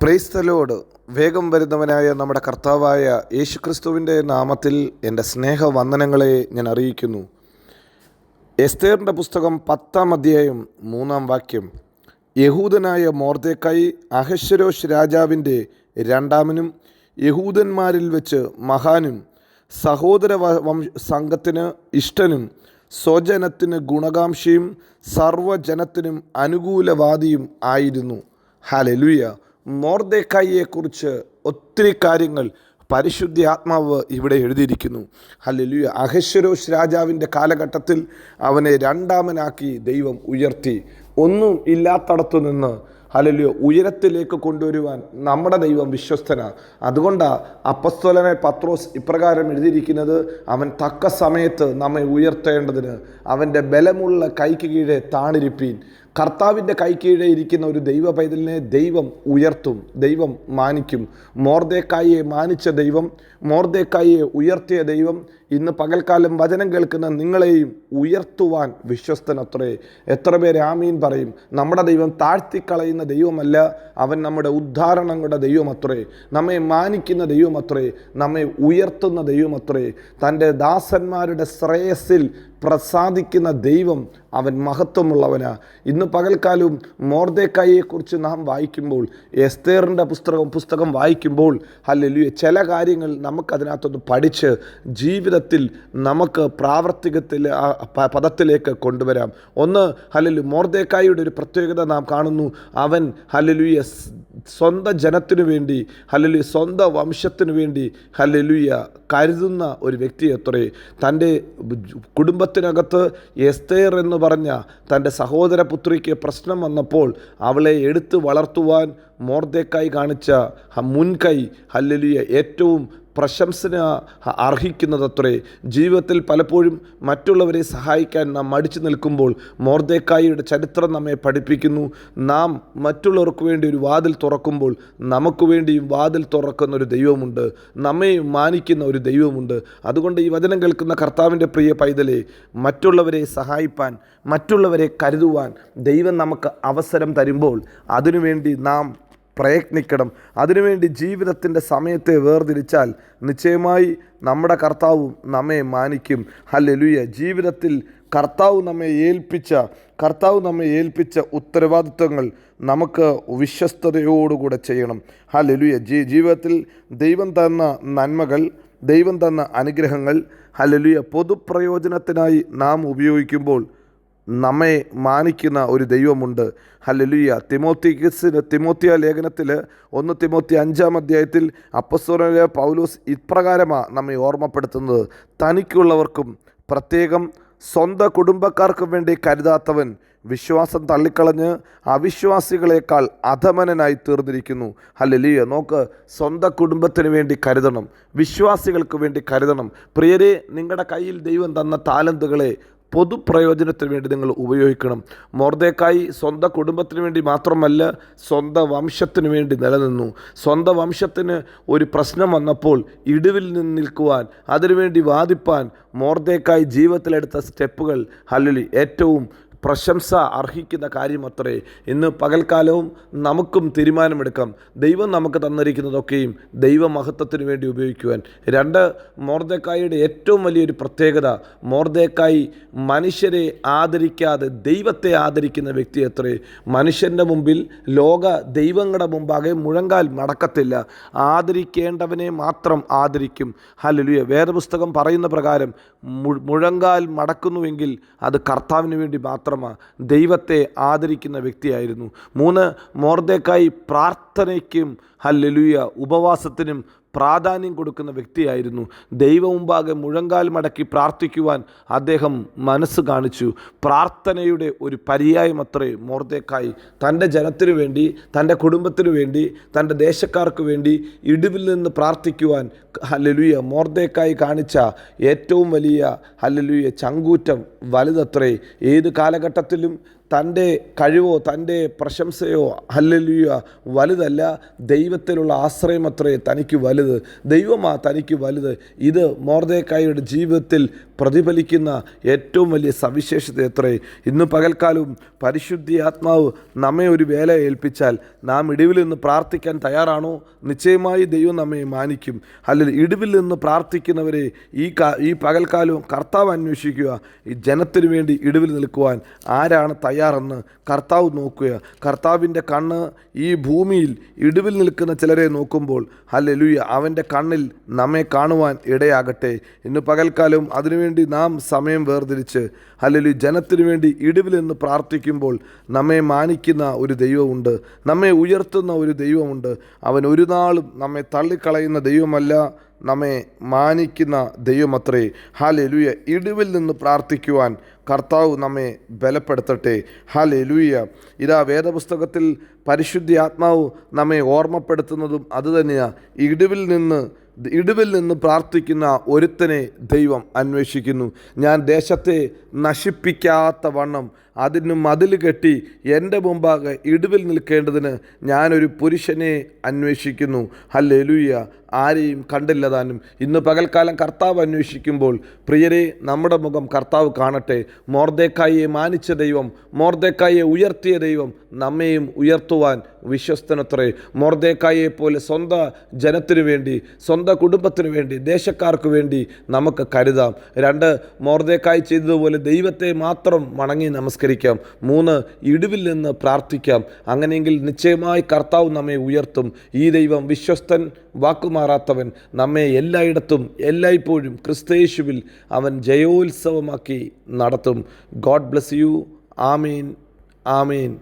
Praise the Lord വേഗം വരുന്നവനായ നമ്മുടെ കർത്താവായ യേശുക്രിസ്തുവിന്റെ നാമത്തിൽ എന്റെ സ്നേഹവന്ദനങ്ങളെ ഞാൻ അറിയിക്കുന്നു. എസ്തേറിന്റെ പുസ്തകം പത്താം അധ്യായം മൂന്നാം വാക്യം. യഹൂദനായ മോർദേക്കായി അഹശ്വരോഷ് രാജാവിന്റെ രണ്ടാമനും യഹൂദന്മാരിൽ വെച്ച് മഹാനും സഹോദര സംഘത്തിന് ഇഷ്ടനും സ്വജനത്തിന് ഗുണകാംക്ഷയും സർവജനത്തിനും അനുകൂലവാദിയും ആയിരുന്നു. ഹാലലുയ മോർദേക്കായിയെക്കുറിച്ച് ഒത്തിരി കാര്യങ്ങൾ പരിശുദ്ധ ആത്മാവ് ഇവിടെ എഴുതിയിരിക്കുന്നു. ഹല്ലേലൂയ. അഹശ്വരോഷ് രാജാവിന്റെ കാലഘട്ടത്തിൽ അവനെ രണ്ടാമനാക്കി ദൈവം ഉയർത്തി. ഒന്നും ഇല്ലാത്തടത്തു നിന്ന് ഹല്ലേലൂയ ഉയരത്തിലേക്ക് കൊണ്ടുവരുവാൻ നമ്മുടെ ദൈവം വിശ്വസ്തനാണ് അതുകൊണ്ടാണ് അപ്പസ്തോലനെ പത്രോസ് ഇപ്രകാരം എഴുതിയിരിക്കുന്നത് അവൻ തക്ക സമയത്ത് നമ്മെ ഉയർത്തേണ്ടതിന് അവന്റെ ബലമുള്ള കൈക്ക് കീഴെ താണിരിപ്പീൻ. കർത്താവിന്റെ കൈക്കീഴെ ഇരിക്കുന്ന ഒരു ദൈവ പൈതലിനെ ദൈവം ഉയർത്തും ദൈവം മാനിക്കും. മോർദേക്കായെ മാനിച്ച ദൈവം മോർദേക്കായെ ഉയർത്തിയ ദൈവം ഇന്ന് പകൽക്കാലം വചനം കേൾക്കുന്ന നിങ്ങളെയും ഉയർത്തുവാൻ വിശ്വസ്തനത്രേ. എത്ര പേര് ആമീൻ പറയും നമ്മുടെ ദൈവം താഴ്ത്തിക്കളയുന്ന ദൈവമല്ല അവൻ നമ്മുടെ ഉദ്ധാരണങ്ങളുടെ ദൈവമത്രേ. നമ്മെ മാനിക്കുന്ന ദൈവമത്രേ നമ്മെ ഉയർത്തുന്ന ദൈവമത്രേ. തന്റെ ദാസന്മാരുടെ ശ്രേയസ്സിൽ പ്രസാദിക്കുന്ന ദൈവം അവൻ മഹത്വമുള്ളവനാ. ഇന്ന് പകൽക്കാലവും മോർദേക്കായിയെക്കുറിച്ച് നാം വായിക്കുമ്പോൾ എസ്തേറിന്റെ പുസ്തകം പുസ്തകം വായിക്കുമ്പോൾ ഹല്ലേലൂയ ചില കാര്യങ്ങൾ നമുക്കതിനകത്തൊന്ന് പഠിച്ച് ജീവിതത്തിൽ നമുക്ക് പ്രാവർത്തികത്തിൽ പദത്തിലേക്ക് കൊണ്ടുവരാം. ഒന്ന് അല്ലെങ്കിൽ മോർദേക്കായിയുടെ ഒരു പ്രത്യേകത നാം കാണുന്നു. അവൻ ഹല്ലലുയ സ്വന്തം ജനത്തിനു വേണ്ടി ഹല്ലലു സ്വന്തം വംശത്തിനു വേണ്ടി ഹല്ലലുയ കരുതുന്ന ഒരു വ്യക്തി എത്രേ? തന്റെ കുടുംബത്തിനകത്ത് എസ്തേർ എന്ന് പറഞ്ഞ തന്റെ സഹോദര പുത്രിക്ക് പ്രശ്നം വന്നപ്പോൾ അവളെ എടുത്തു വളർത്തുവാൻ മോർദേക്കായി കാണിച്ച മുൻകൈ ഹല്ലലിയ ഏറ്റവും പ്രശംസന അർഹിക്കുന്നതത്രേ. ജീവിതത്തിൽ പലപ്പോഴും മറ്റുള്ളവരെ സഹായിക്കാൻ നാം മടിച്ചു നിൽക്കുമ്പോൾ മോർദേക്കായിയുടെ ചരിത്രം നമ്മെ പഠിപ്പിക്കുന്നു. നാം മറ്റുള്ളവർക്ക് വേണ്ടി ഒരു വാതിൽ തുറക്കുമ്പോൾ നമുക്ക് വേണ്ടിയും വാതിൽ തുറക്കുന്ന ഒരു ദൈവമുണ്ട്. നമ്മെ മാനിക്കുന്ന ഒരു ദൈവമുണ്ട്. അതുകൊണ്ട് ഈ വചനം കേൾക്കുന്ന കർത്താവിന്റെ പ്രിയ പൈതലെ മറ്റുള്ളവരെ സഹായിപ്പാൻ മറ്റുള്ളവരെ കരുതുവാൻ ദൈവം നമുക്ക് അവസരം തരുമ്പോൾ അതിനുവേണ്ടി നാം പ്രയത്നിക്കണം. അതിനുവേണ്ടി ജീവിതത്തിന്റെ സമയത്തെ വേർതിരിച്ചാൽ നിശ്ചയമായി നമ്മുടെ കർത്താവും നമ്മെ മാനിക്കും. ഹല്ലേലൂയ. ജീവിതത്തിൽ കർത്താവ് നമ്മെ ഏൽപ്പിച്ച കർത്താവ് നമ്മെ ഏൽപ്പിച്ച ഉത്തരവാദിത്വങ്ങൾ നമുക്ക് വിശ്വസ്തയോടുകൂടെ ചെയ്യണം. ഹല്ലേലൂയ. ജീ ജീവിതത്തിൽ ദൈവം തന്ന നന്മകൾ ദൈവം തന്ന അനുഗ്രഹങ്ങൾ ഹല്ലേലൂയ. പൊതുപ്രയോജനത്തിനായി നാം ഉപയോഗിക്കുമ്പോൾ നമ്മെ മാനിക്കുന്ന ഒരു ദൈവമുണ്ട്. ഹല്ലേലൂയ. തിമോത്തിക്കിസിന് തിമോത്തിയ ലേഖനത്തിൽ ഒന്ന് തിമോത്തി അഞ്ചാം അധ്യായത്തിൽ അപ്പസ്വരനിലെ പൗലോസ് ഇപ്രകാരമാണ് നമ്മെ ഓർമ്മപ്പെടുത്തുന്നത്. തനിക്കുള്ളവർക്കും പ്രത്യേകം സ്വന്തം കുടുംബക്കാർക്കും വേണ്ടി കരുതാത്തവൻ വിശ്വാസം തള്ളിക്കളഞ്ഞ് അവിശ്വാസികളെക്കാൾ അധമനനായി തീർന്നിരിക്കുന്നു. ഹല്ലേലൂയ. നോക്ക് സ്വന്തം കുടുംബത്തിന് വേണ്ടി കരുതണം. വിശ്വാസികൾക്ക് വേണ്ടി കരുതണം. പ്രിയരെ നിങ്ങളുടെ കയ്യിൽ ദൈവം തന്ന താലന്തുകളെ പൊതുപ്രയോജനത്തിന് വേണ്ടി നിങ്ങൾ ഉപയോഗിക്കണം. മോർദേക്കായി സ്വന്തം കുടുംബത്തിന് വേണ്ടി മാത്രമല്ല സ്വന്തം വംശത്തിന് വേണ്ടി നിലനിന്നു. സ്വന്തം വംശത്തിന് ഒരു പ്രശ്നം വന്നപ്പോൾ ഇടിവിൽ നിന്ന് നിൽക്കുവാൻ അതിനുവേണ്ടി വാദിപ്പാൻ മോർദേക്കായി ജീവിതത്തിലെടുത്ത സ്റ്റെപ്പുകൾ ഹല്ലലി ഏറ്റവും പ്രശംസ അർഹിക്കുന്ന കാര്യമത്രേ. ഇന്ന് പകൽക്കാലവും നമുക്കും തീരുമാനമെടുക്കാം. ദൈവം നമുക്ക് തന്നിരിക്കുന്നതൊക്കെയും ദൈവമഹത്വത്തിന് വേണ്ടി ഉപയോഗിക്കുവാൻ. രണ്ട് മോർദേക്കായിയുടെ ഏറ്റവും വലിയൊരു പ്രത്യേകത മോർദേക്കായി മനുഷ്യരെ ആദരിക്കാതെ ദൈവത്തെ ആദരിക്കുന്ന വ്യക്തി അത്രേ മനുഷ്യന്റെ മുമ്പിൽ ലോക ദൈവങ്ങളുടെ മുമ്പാകെ മുഴങ്കാൽ മടക്കത്തില്ല. ആദരിക്കേണ്ടവനെ മാത്രം ആദരിക്കും. ഹല്ലേലൂയ. വേദപുസ്തകം പറയുന്ന പ്രകാരം മുഴങ്കാൽ മടക്കുന്നുവെങ്കിൽ അത് കർത്താവിന് വേണ്ടി മാത്രമാണ് ദൈവത്തെ ആദരിക്കുന്ന വ്യക്തിയായിരുന്നു. മൂന്ന് മോർദേക്കായി പ്രാർത്ഥനയ്ക്കും ഹല്ലേലൂയ ഉപവാസത്തിനും പ്രാധാന്യം കൊടുക്കുന്ന വ്യക്തിയായിരുന്നു. ദൈവമുമ്പാകെ മുഴങ്കാൽ മടക്കി പ്രാർത്ഥിക്കുവാൻ അദ്ദേഹം മനസ്സ് കാണിച്ചു. പ്രാർത്ഥനയുടെ ഒരു പര്യായം അത്രേ മോർദേക്കായി തന്റെ ജനത്തിനു വേണ്ടി തന്റെ കുടുംബത്തിനു വേണ്ടി തന്റെ ദേശക്കാർക്ക് വേണ്ടി ഇടിവിൽ നിന്ന് പ്രാർത്ഥിക്കുവാൻ ഹല്ലലുയ മോർദേക്കായി കാണിച്ച ഏറ്റവും വലിയ ഹല്ലലുയ ചങ്കൂറ്റം വലുതത്രേ. ഏത് കാലഘട്ടത്തിലും തന്റെ കഴിവോ തന്റെ പ്രശംസയോ ഹല്ലലുയ വലുതല്ല. ദൈവത്തിലുള്ള ആശ്രയമത്രേ തനിക്ക് വലുത്. ദൈവമാ തനിക്ക് വലുത്. ഇത് മോർദേക്കായുടെ ജീവിതത്തിൽ പ്രതിഫലിക്കുന്ന ഏറ്റവും വലിയ സവിശേഷത എത്രേ. ഇന്ന് പകൽക്കാലവും പരിശുദ്ധി ആത്മാവ് നമ്മെ ഒരു വേല ഏൽപ്പിച്ചാൽ നാം ഇടിവിൽ നിന്ന് പ്രാർത്ഥിക്കാൻ തയ്യാറാണോ? നിശ്ചയമായി ദൈവം നമ്മെ മാനിക്കും. അല്ലെങ്കിൽ ഇടിവിൽ നിന്ന് പ്രാർത്ഥിക്കുന്നവരെ ഈ ഈ പകൽക്കാലവും കർത്താവ് അന്വേഷിക്കുക. ഈ ജനത്തിനു വേണ്ടി ഇടിവിൽ നിൽക്കുവാൻ ആരാണ് തയ്യാറെന്ന് കർത്താവ് നോക്കുക. കർത്താവിന്റെ കണ്ണ് ഈ ഭൂമിയിൽ ഇടിവിൽ നിൽക്കുന്ന ചിലരെ നോക്കുമ്പോൾ ഹല്ലെലുയ അവന്റെ കണ്ണിൽ നമ്മെ കാണുവാൻ ഇടയാകട്ടെ. ഇന്ന് പകൽക്കാലം അതിനുവേണ്ടി നാം സമയം വേർതിരിച്ച് ഹല്ലെലു ജനത്തിനു വേണ്ടി ഇടിവിൽ നിന്ന് പ്രാർത്ഥിക്കുമ്പോൾ നമ്മെ മാനിക്കുന്ന ഒരു ദൈവമുണ്ട്. നമ്മെ ഉയർത്തുന്ന ഒരു ദൈവമുണ്ട്. അവൻ ഒരു നാളും നമ്മെ തള്ളിക്കളയുന്ന ദൈവമല്ല. നമ്മെ മാനിക്കുന്ന ദൈവമത്രേ. ഹാലെലുയ. ഇടിവിൽ നിന്ന് പ്രാർത്ഥിക്കുവാൻ കർത്താവ് നമ്മെ ബലപ്പെടുത്തട്ടെ. ഹാലെലുയ. ഇതാ വേദപുസ്തകത്തിൽ പരിശുദ്ധി ആത്മാവ് നമ്മെ ഓർമ്മപ്പെടുത്തുന്നതും അതുതന്നെയാണ് ഇടിവിൽ നിന്ന് ഇടിവിൽ നിന്ന് പ്രാർത്ഥിക്കുന്ന ഒരുത്തനെ ദൈവം അന്വേഷിക്കുന്നു. ഞാൻ ദേശത്തെ നശിപ്പിക്കാത്ത വണ്ണം അതിന് മതിൽ കെട്ടി എന്റെ മുമ്പാകെ ഇടിവിൽ നിൽക്കേണ്ടതിന് ഞാനൊരു പുരുഷനെ അന്വേഷിക്കുന്നു. ഹല്ലേലൂയ. ആരെയും കണ്ടില്ല താനും ഇന്ന് പകൽക്കാലം കർത്താവ് അന്വേഷിക്കുമ്പോൾ പ്രിയരെ നമ്മുടെ മുഖം കർത്താവ് കാണട്ടെ. മോർദേക്കായെ മാനിച്ച ദൈവം മോർദേക്കായെ ഉയർത്തിയ ദൈവം നമ്മെയും ഉയർത്തുവാൻ വിശ്വസ്തനത്രേ. മോർദേക്കായെ പോലെ സ്വന്തം ജനത്തിനു വേണ്ടി സ്വന്തം കുടുംബത്തിനു വേണ്ടി ദേശക്കാർക്ക് വേണ്ടി നമുക്ക് കരുതാം. രണ്ട് മോർദേക്കായ് ചെയ്തതുപോലെ ദൈവത്തെ മാത്രം വണങ്ങി നമസ്കരിക്കാം മൂന്ന് ഇടിവിൽ നിന്ന് പ്രാർത്ഥിക്കാം. അങ്ങനെയെങ്കിൽ നിശ്ചയമായി കർത്താവ് നമ്മെ ഉയർത്തും. ഈ ദൈവം വിശ്വസ്തൻ വാക്കുമാറാത്തവൻ നമ്മെ എല്ലായിടത്തും എല്ലായ്പ്പോഴും ക്രിസ്തയേശുവിൽ അവൻ ജയോത്സവമാക്കി നടത്തും. God bless you. Amin. Amin.